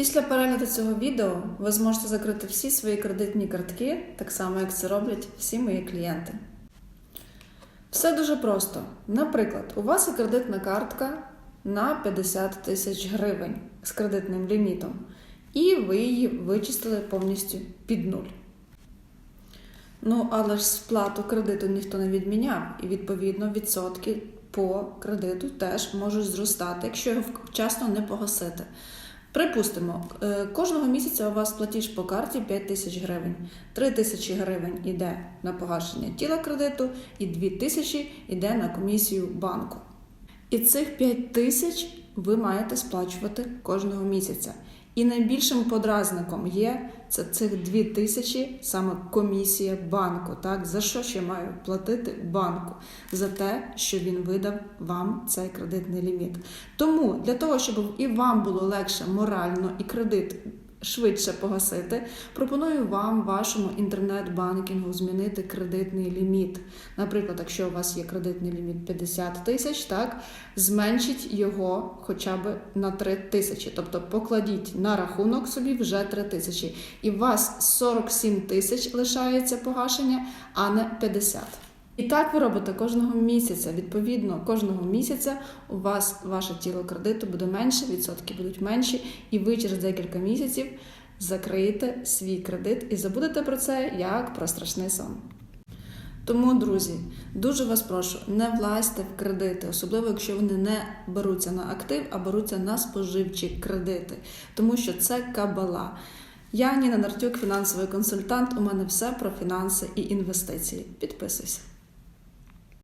Після перегляду цього відео ви зможете закрити всі свої кредитні картки, так само як це роблять всі мої клієнти. Все дуже просто. Наприклад, у вас є кредитна картка на 50 тисяч гривень з кредитним лімітом, і ви її вичистили повністю під нуль. Ну, але ж сплату кредиту ніхто не відміняв, і відповідно відсотки по кредиту теж можуть зростати, якщо його вчасно не погасити. Припустимо, е, кожного місяця у вас платіж по карті 5 тисяч гривень. 3 тисячі гривень йде на погашення тіла кредиту, і 2 тисячі йде на комісію банку. І цих 5 тисяч ви маєте сплачувати кожного місяця. І найбільшим подразником є це цих 2 тисячі саме комісія банку. Так за що ще маю платити банку? За те, що він видав вам цей кредитний ліміт. Тому для того, щоб і вам було легше морально і кредит швидше погасити, пропоную вам вашому інтернет-банкінгу змінити кредитний ліміт. Наприклад, якщо у вас є кредитний ліміт 50 тисяч, так зменшіть його хоча б на 3 тисячі. Тобто покладіть на рахунок собі вже 3 тисячі. І у вас 47 тисяч лишається погашення, а не 50. І так ви робите кожного місяця. Відповідно, кожного місяця у вас ваше тіло кредиту буде менше, відсотки будуть менші, і ви через декілька місяців закриєте свій кредит і забудете про це як про страшний сон. Тому, друзі, дуже вас прошу, не влазьте в кредити, особливо якщо вони не беруться на актив, а беруться на споживчі кредити, тому що це кабала. Я Ніна Нартюк, фінансовий консультант. У мене все про фінанси і інвестиції. Підписуйся.